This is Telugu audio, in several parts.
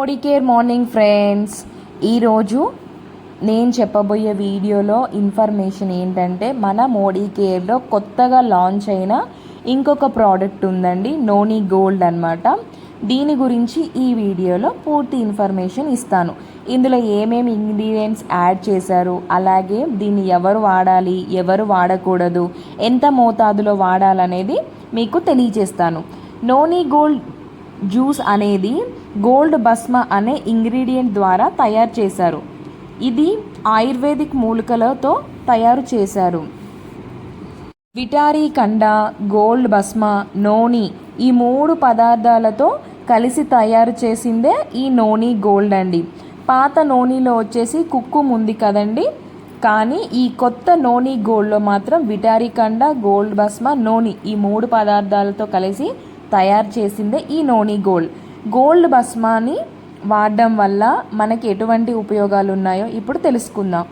మోడీ కేర్ మార్నింగ్ ఫ్రెండ్స్ ఈరోజు నేను చెప్పబోయే వీడియోలో ఇన్ఫర్మేషన్ ఏంటంటే మన మోడీ కేర్లో కొత్తగా లాంచ్ అయిన ఇంకొక ప్రోడక్ట్ ఉందండి నోనీ గోల్డ్ అన్నమాట. దీని గురించి ఈ వీడియోలో పూర్తి ఇన్ఫర్మేషన్ ఇస్తాను. ఇందులో ఏమేమి ఇంగ్రీడియంట్స్ యాడ్ చేశారు అలాగే దీన్ని ఎవరు వాడాలి ఎవరు వాడకూడదు ఎంత మోతాదులో వాడాలనేది మీకు తెలియజేస్తాను. నోనీ గోల్డ్ జ్యూస్ అనేది గోల్డ్ భస్మ అనే ఇంగ్రీడియంట్ ద్వారా తయారు చేశారు. ఇది ఆయుర్వేదిక్ మూలికలతో తయారు చేశారు. విటారీ కండ గోల్డ్ భస్మ నోని ఈ మూడు పదార్థాలతో కలిసి తయారు చేసిందే ఈ నోని గోల్డ్ అండి. పాత నోనీలో వచ్చేసి కుక్కు ఉంది కదండి. కానీ ఈ కొత్త నోని గోల్డ్లో మాత్రం విటారీ కండ గోల్డ్ భస్మ నోని ఈ మూడు పదార్థాలతో కలిసి తయారు చేసిందే ఈ నోని గోల్డ్. గోల్డ్ భస్మాని వాడడం వల్ల మనకి ఎటువంటి ఉపయోగాలు ఉన్నాయో ఇప్పుడు తెలుసుకుందాం.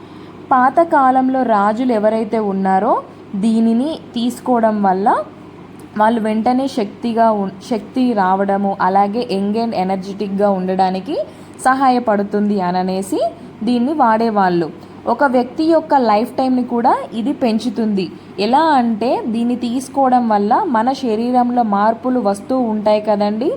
పాతకాలంలో రాజులు ఎవరైతే ఉన్నారో దీనిని తీసుకోవడం వల్ల వాళ్ళు వెంటనే శక్తిగా ఉన్- శక్తి రావడము అలాగే యంగ్ అండ్ ఎనర్జెటిక్గా ఉండడానికి సహాయపడుతుంది అని అనేసి దీన్ని వాడేవాళ్ళు. ఒక వ్యక్తి యొక్క లైఫ్ టైంని కూడా ఇది పెంచుతుంది. ఎలా అంటే దీన్ని తీసుకోవడం వల్ల మన శరీరంలో మార్పులు వస్తూ ఉంటాయి కదండి.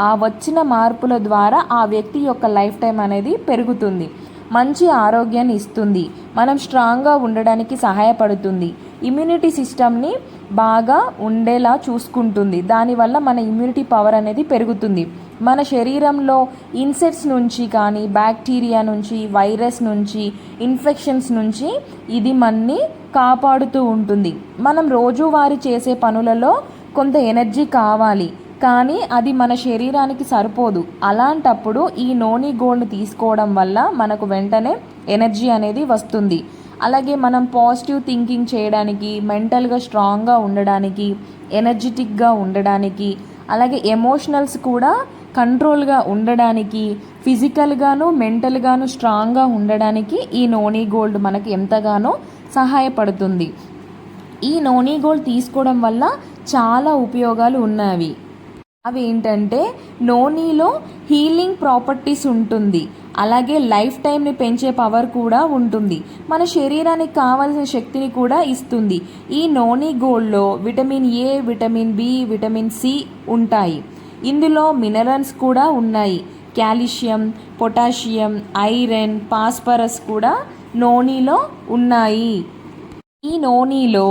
ఆ వచ్చిన మార్పుల ద్వారా ఆ వ్యక్తి యొక్క లైఫ్ టైం అనేది పెరుగుతుంది. మంచి ఆరోగ్యాన్ని ఇస్తుంది. మనం స్ట్రాంగ్గా ఉండడానికి సహాయపడుతుంది. ఇమ్యూనిటీ సిస్టమ్ని బాగా ఉండేలా చూసుకుంటుంది. దానివల్ల మన ఇమ్యూనిటీ పవర్ అనేది పెరుగుతుంది. మన శరీరంలో ఇన్సెక్ట్స్ నుంచి కానీ బ్యాక్టీరియా నుంచి వైరస్ నుంచి ఇన్ఫెక్షన్స్ నుంచి ఇది మన్ని కాపాడుతూ ఉంటుంది. మనం రోజువారీ చేసే పనులలో కొంత ఎనర్జీ కావాలి. కానీ అది మన శరీరానికి సరిపోదు. అలాంటప్పుడు ఈ నోని గోల్డ్ తీసుకోవడం వల్ల మనకు వెంటనే ఎనర్జీ అనేది వస్తుంది. అలాగే మనం పాజిటివ్ థింకింగ్ చేయడానికి మెంటల్గా స్ట్రాంగ్గా ఉండడానికి ఎనర్జెటిక్గా ఉండడానికి అలాగే ఎమోషనల్స్ కూడా కంట్రోల్గా ఉండడానికి ఫిజికల్గాను మెంటల్గాను స్ట్రాంగ్గా ఉండడానికి ఈ నోనీ గోల్డ్ మనకి ఎంతగానో సహాయపడుతుంది. ఈ నోనీ గోల్డ్ తీసుకోవడం వల్ల చాలా ఉపయోగాలు ఉన్నవి అవి ఏంటంటే నోనీలో హీలింగ్ ప్రాపర్టీస్ ఉంటుంది. అలాగే లైఫ్ టైంని పెంచే పవర్ కూడా ఉంటుంది. మన శరీరానికి కావాల్సిన శక్తిని కూడా ఇస్తుంది. ఈ నోనీ గోల్డ్లో vitamin A vitamin B vitamin C ఉంటాయి. ఇందులో మినరల్స్ కూడా ఉన్నాయి. కాల్షియం పొటాషియం ఐరన్ పాస్పరస్ కూడా నోనీలో ఉన్నాయి. ఈ నోనీలో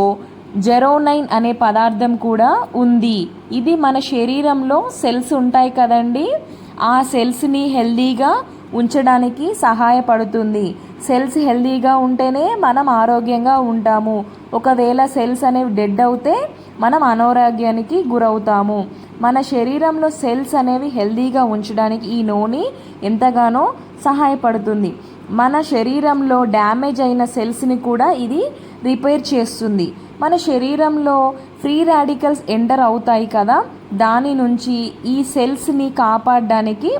జెరోనైన్ అనే పదార్థం కూడా ఉంది. ఇది మన శరీరంలో సెల్స్ ఉంటాయి కదండి. ఆ సెల్స్ని హెల్దీగా ఉంచడానికి సహాయపడుతుంది. సెల్స్ హెల్దీగా ఉంటేనే మనం ఆరోగ్యంగా ఉంటాము. ఒకవేళ సెల్స్ అనేవి డెడ్ అవుతే మనం అనారోగ్యానికి గురవుతాము. మన శరీరంలో సెల్స్ అనేవి హెల్దీగా ఉంచడానికి ఈ నూనె ఎంతగానో సహాయపడుతుంది. మన శరీరంలో డ్యామేజ్ అయిన సెల్స్ని కూడా ఇది రిపేర్ చేస్తుంది. మన శరీరంలో ఫ్రీ రాడికల్స్ ఎంటర్ అవుతాయి కదా దాని నుంచి ఈ సెల్స్ని కాపాడడానికి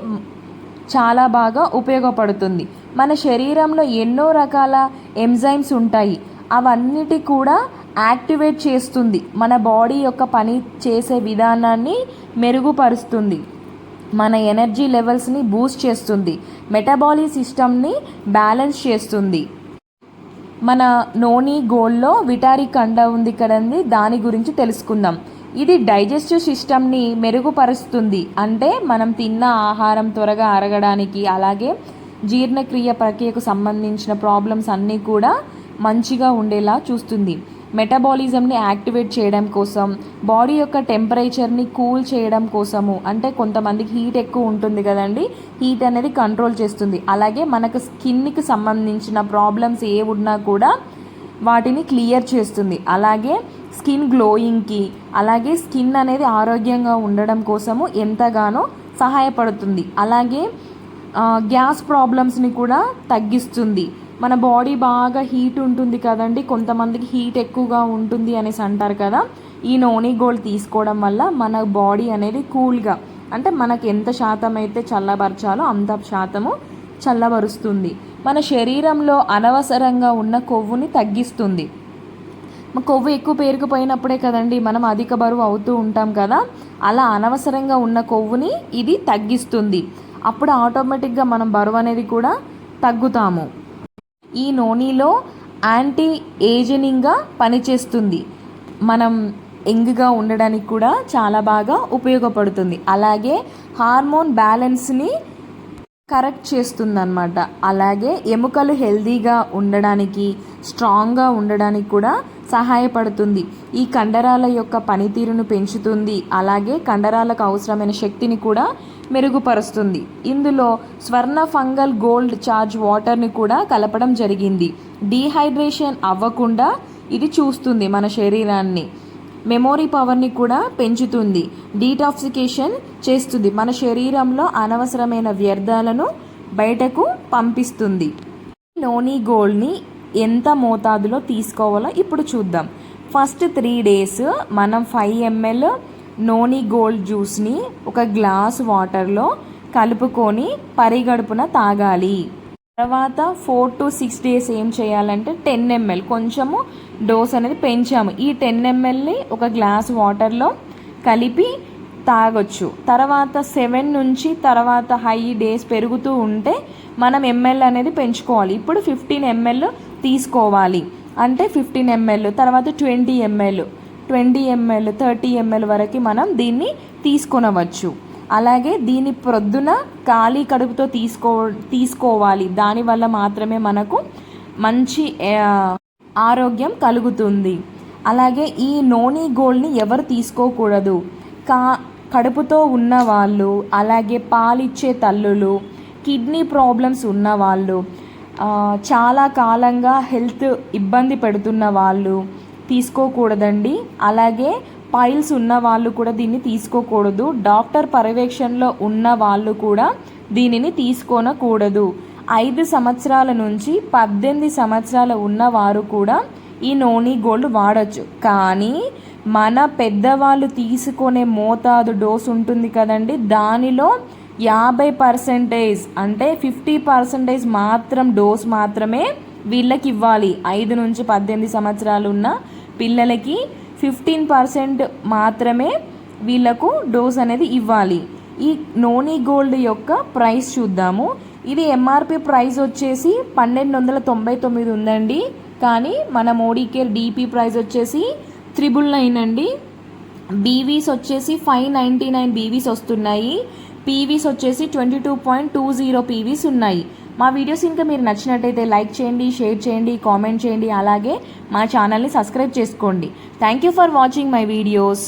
చాలా బాగా ఉపయోగపడుతుంది. మన శరీరంలో ఎన్నో రకాల ఎంజైమ్స్ ఉంటాయి. అవన్నిటి కూడా యాక్టివేట్ చేస్తుంది. మన బాడీ యొక్క పని చేసే విధానాన్ని మెరుగుపరుస్తుంది. మన ఎనర్జీ లెవెల్స్ని బూస్ట్ చేస్తుంది. మెటబాలిక్ సిస్టమ్ని బ్యాలెన్స్ చేస్తుంది. మన నోని గోల్డ్లో విటారి కండ ఉంది కదండి దాని గురించి తెలుసుకుందాం. ఇది డైజెస్టివ్ సిస్టమ్ని మెరుగుపరుస్తుంది. అంటే మనం తిన్న ఆహారం త్వరగా అరగడానికి అలాగే జీర్ణక్రియ ప్రక్రియకు సంబంధించిన ప్రాబ్లమ్స్ అన్నీ కూడా మంచిగా ఉండేలా చూస్తుంది. మెటబాలిజంని యాక్టివేట్ చేయడం కోసం బాడీ యొక్క టెంపరేచర్ని కూల్ చేయడం కోసము. అంటే కొంతమందికి హీట్ ఎక్కువ ఉంటుంది కదండి హీట్ అనేది కంట్రోల్ చేస్తుంది. అలాగే మనకు స్కిన్కి సంబంధించిన ప్రాబ్లమ్స్ ఏ ఉన్నా కూడా వాటిని క్లియర్ చేస్తుంది. అలాగే స్కిన్ గ్లోయింగ్కి అలాగే స్కిన్ అనేది ఆరోగ్యంగా ఉండడం కోసము ఎంతగానో సహాయపడుతుంది. అలాగే గ్యాస్ ప్రాబ్లమ్స్ని కూడా తగ్గిస్తుంది. మన బాడీ బాగా హీట్ ఉంటుంది కదండి కొంతమందికి హీట్ ఎక్కువగా ఉంటుంది అనేసి అంటారు కదా. ఈ నోని గోల్డ్ తీసుకోవడం వల్ల మన బాడీ అనేది కూల్గా అంటే మనకి ఎంత శాతం అయితే చల్లబరచాలో అంత శాతము చల్లబరుస్తుంది. మన శరీరంలో అనవసరంగా ఉన్న కొవ్వుని తగ్గిస్తుంది. కొవ్వు ఎక్కువ పేరుకుపోయినప్పుడే కదండి మనం అధిక బరువు అవుతూ ఉంటాం కదా అలా అనవసరంగా ఉన్న కొవ్వుని ఇది తగ్గిస్తుంది. అప్పుడు ఆటోమేటిక్గా మనం బరువు అనేది కూడా తగ్గుతాము. ఈ నూనెలో యాంటీ ఏజనింగ్గా పనిచేస్తుంది. మనం యంగ్గా ఉండడానికి కూడా చాలా బాగా ఉపయోగపడుతుంది. అలాగే హార్మోన్ బ్యాలెన్స్ని కరెక్ట్ చేస్తుందన్నమాట. అలాగే ఎముకలు హెల్దీగా ఉండడానికి స్ట్రాంగ్గా ఉండడానికి కూడా సహాయపడుతుంది. ఈ కండరాల యొక్క పనితీరును పెంచుతుంది. అలాగే కండరాలకు అవసరమైన శక్తిని కూడా మెరుగుపరుస్తుంది. ఇందులో స్వర్ణ ఫంగల్ గోల్డ్ చార్జ్ వాటర్ని కూడా కలపడం జరిగింది. డీహైడ్రేషన్ అవ్వకుండా ఇది చూస్తుంది మన శరీరాన్ని. మెమోరీ పవర్ని కూడా పెంచుతుంది. డీటాక్సికేషన్ చేస్తుంది. మన శరీరంలో అనవసరమైన వ్యర్థాలను బయటకు పంపిస్తుంది. నోనీ గోల్డ్ని ఎంత మోతాదులో తీసుకోవాలో ఇప్పుడు చూద్దాం. ఫస్ట్ త్రీ డేస్ మనం ఫైవ్ ఎంఎల్ నోనీ గోల్డ్ జ్యూస్ని ఒక గ్లాస్ వాటర్లో కలుపుకొని పరిగడుపున తాగాలి. తర్వాత ఫోర్ టు సిక్స్ డేస్ ఏం చేయాలంటే టెన్ ఎంఎల్ కొంచెము డోస్ అనేది పెంచాము. ఈ టెన్ ఎంఎల్ని ఒక గ్లాస్ వాటర్లో కలిపి తాగొచ్చు. తర్వాత సెవెన్ నుంచి తర్వాత హై డేస్ పెరుగుతూ ఉంటే మనం ఎంఎల్ అనేది పెంచుకోవాలి. ఇప్పుడు ఫిఫ్టీన్ ఎంఎల్ తీసుకోవాలి. అంటే ఫిఫ్టీన్ ఎంఎల్ తర్వాత twenty ML twenty ML thirty ML వరకు మనం దీన్ని తీసుకొనవచ్చు. అలాగే దీని ప్రొద్దున ఖాళీ కడుపుతో తీసుకో తీసుకోవాలి. దానివల్ల మాత్రమే మనకు మంచి ఆరోగ్యం కలుగుతుంది. అలాగే ఈ నోని గోల్డ్ని ఎవరు తీసుకోకూడదు. కా కడుపుతో ఉన్నవాళ్ళు అలాగే పాలిచ్చే తల్లులు కిడ్నీ ప్రాబ్లమ్స్ ఉన్నవాళ్ళు చాలా కాలంగా హెల్త్ ఇబ్బంది పెడుతున్న వాళ్ళు తీసుకోకూడదండి. అలాగే పైల్స్ ఉన్న వాళ్ళు కూడా దీన్ని తీసుకోకూడదు. డాక్టర్ పర్యవేక్షణలో ఉన్న వాళ్ళు కూడా దీనిని తీసుకోనకూడదు. ఐదు సంవత్సరాల నుంచి పద్దెనిమిది సంవత్సరాల ఉన్నవారు కూడా ఈ నోనీ గోల్డ్ వాడచ్చు. కానీ మన పెద్దవాళ్ళు తీసుకునే మోతాదు డోస్ ఉంటుంది కదండి. దానిలో యాభై పర్సెంటేజ్ అంటే ఫిఫ్టీ పర్సెంటేజ్ మాత్రం డోస్ మాత్రమే వీళ్ళకి ఇవ్వాలి. ఐదు నుంచి పద్దెనిమిది సంవత్సరాలు ఉన్న పిల్లలకి ఫిఫ్టీన్ పర్సెంట్ మాత్రమే వీళ్ళకు డోస్ అనేది ఇవ్వాలి. ఈ నోనీ గోల్డ్ యొక్క ప్రైస్ చూద్దాము. ఇది ఎంఆర్పి ప్రైస్ వచ్చేసి పన్నెండు వందల తొంభై తొమ్మిది ఉందండి. కానీ మన మోడీ కేర్ డీపీ ప్రైస్ వచ్చేసి త్రిబుల్ నైన్ అండి. బీవీస్ వచ్చేసి ఫైవ్ నైంటీ నైన్ బీవీస్ వస్తున్నాయి. పీవీస్ వచ్చేసి twenty two point two zero PVs ఉన్నాయి. మా వీడియోస్ ఇంకా మీరు నచ్చినట్టయితే లైక్ చేయండి షేర్ చేయండి కామెంట్ చేయండి అలాగే మా ఛానల్ని సబ్స్క్రైబ్ చేసుకోండి. Thank you for watching my videos